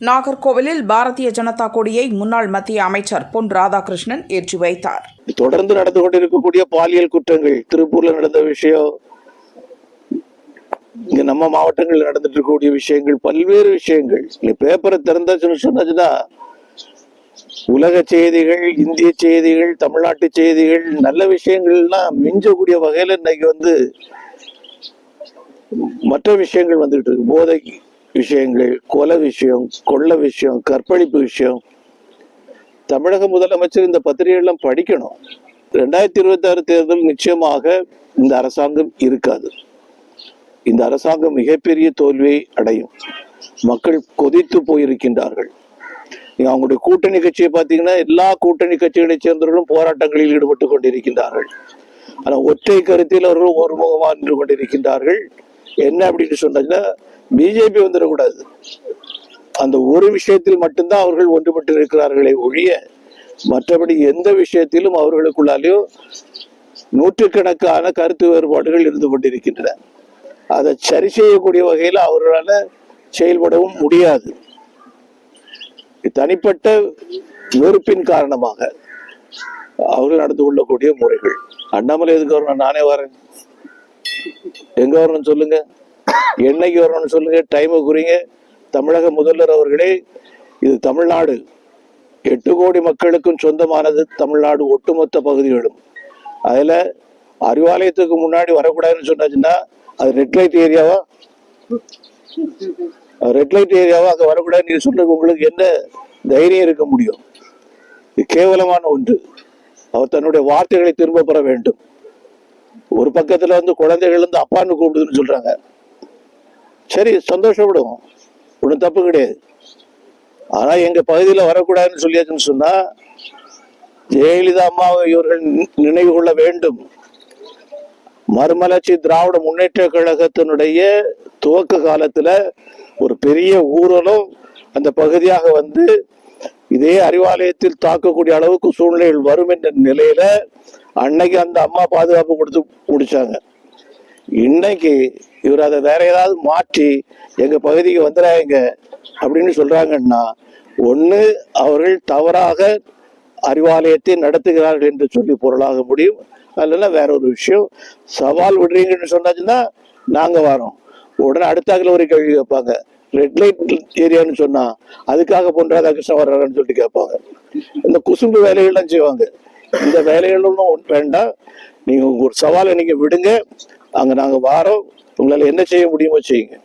நாகர்கோவிலில் பாரதிய ஜனதா கொடியை முன்னாள் மத்திய அமைச்சர் பொன் ராதாகிருஷ்ணன் ஏற்றி வைத்தார். தொடர்ந்து நடந்து கொண்டிருக்கக்கூடிய பாலியல் குற்றங்கள் திருப்பூர்ல நடந்த விஷயம் இங்க நம்ம மாவட்டங்களில் நடந்துட்டு இருக்கக்கூடிய விஷயங்கள் பல்வேறு விஷயங்கள். பேப்பரை திறந்தாச்சுன்னு சொன்னாச்சுன்னா உலக செய்திகள் இந்திய செய்திகள் தமிழ்நாட்டு செய்திகள் நல்ல விஷயங்கள்லாம் மிஞ்சக்கூடிய வகையில இன்னைக்கு வந்து மற்ற விஷயங்கள் வந்துட்டு இருக்கு. போதைக்கு விஷயங்கள் கொலை விஷயம் கொள்ள விஷயம் கற்பழிப்பு விஷயம். தமிழக முதலமைச்சர் இந்த பத்திரிகைகள்லாம் படிக்கணும். ரெண்டாயிரத்தி இருபத்தி ஆறு தேர்தல் நிச்சயமாக இந்த அரசாங்கம் இருக்காது. இந்த அரசாங்கம் மிகப்பெரிய தோல்வியை அடையும். மக்கள் கொதித்து போயிருக்கின்றார்கள். நீங்க அவங்களுடைய கூட்டணி கட்சியை பார்த்தீங்கன்னா எல்லா கூட்டணி கட்சிகளைச் சேர்ந்தவர்களும் போராட்டங்களில் ஈடுபட்டு கொண்டிருக்கின்றார்கள். ஆனால் ஒற்றை கருத்தில் அவர்கள் ஒருமுகமாக நின்று கொண்டிருக்கின்றார்கள். என்ன அப்படின்னு சொன்னீங்கன்னா பிஜேபி வந்துடக்கூடாது. அந்த ஒரு விஷயத்தில் மட்டும்தான் அவர்கள் ஒன்றுபட்டு இருக்கிறார்களே ஒழிய மற்றபடி எந்த விஷயத்திலும் அவர்களுக்குள்ளாலேயோ நூற்றுக்கணக்கான கருத்து வேறுபாடுகள் இருந்து கொண்டிருக்கின்றன. அதை சரி செய்யக்கூடிய வகையில் அவர்களால் செயல்படவும் முடியாது. தனிப்பட்ட வெறுப்பின் காரணமாக அவர்கள் நடந்து கொள்ளக்கூடிய முறைகள். அண்ணாமலை எதுக்கு வரணும் நானே வரேன். எங்க வரணும்னு சொல்லுங்க. என்னைக்கு வரணும்னு சொல்லுங்க. டைமை குறிங்க. தமிழக முதல்வர் அவர்களே இது தமிழ்நாடு. எட்டு கோடி மக்களுக்கும் சொந்தமானது தமிழ்நாடு ஒட்டுமொத்த பகுதிகளும். அதுல அறிவாலயத்துக்கு முன்னாடி வரக்கூடாதுன்னு சொன்னாச்சுன்னா அது ரெட் லைட் ஏரியாவா ரெட் லைட் ஏரியாவா அங்க வரக்கூடாதுன்னு நீங்க சொல்றது உங்களுக்கு என்ன தைரியம் இருக்க முடியும்? இது கேவலமான ஒன்று. அவர் தன்னுடைய வார்த்தைகளை திரும்ப பெற வேண்டும். ஒரு பக்கத்துல வந்து குழந்தைகள் வந்து அப்பான்னு கூப்பிடுதுன்னு சொல்றாங்க. சரி சந்தோஷப்படுவோம் ஒன்றும் தப்பு கிடையாது. ஆனா எங்க பகுதியில வரக்கூடாதுன்னு சொல்லியாச்சுன்னு சொன்னா ஜெயலலிதா அம்மாவை இவர்கள் நினைவு கொள்ள வேண்டும். மறுமலர்ச்சி திராவிட முன்னேற்ற கழகத்தினுடைய துவக்க காலத்துல ஒரு பெரிய ஊரலும் அந்த பகுதியாக வந்து இதே அறிவாலயத்தில் தாக்கக்கூடிய அளவுக்கு சூழ்நிலைகள் வரும் என்ற நிலையில அன்னைக்கு அந்த அம்மா பாதுகாப்பு கொடுத்து முடிச்சாங்க. இன்னைக்கு இவர் அதை வேற ஏதாவது மாற்றி எங்க பகுதிக்கு வந்துடாங்க அப்படின்னு சொல்றாங்கன்னா ஒன்று அவர்கள் தவறாக அறிவாலயத்தை நடத்துகிறார்கள் என்று சொல்லி பொருளாக முடியும். அல்லனா வேற ஒரு விஷயம். சவால் விடுறீங்கன்னு சொன்னாச்சுன்னா நாங்கள் வரோம். உடனே அடுத்தாக்கில் ஒரு கேள்வி கேட்பாங்க. ரெட் லைட் ஏரியான்னு சொன்னா அதுக்காக பொன் ராதாகிருஷ்ணன் வர்றாருன்னு சொல்லிட்டு கேட்பாங்க. இந்த குசும்பு வேலைகள்லாம் செய்வாங்க. இந்த வேலைகளும் வேண்டாம். நீங்க ஒரு சவாலை நீங்க விடுங்க. அங்க நாங்க வாரோம். உங்களால என்ன செய்ய முடியுமோ செய்யுங்க.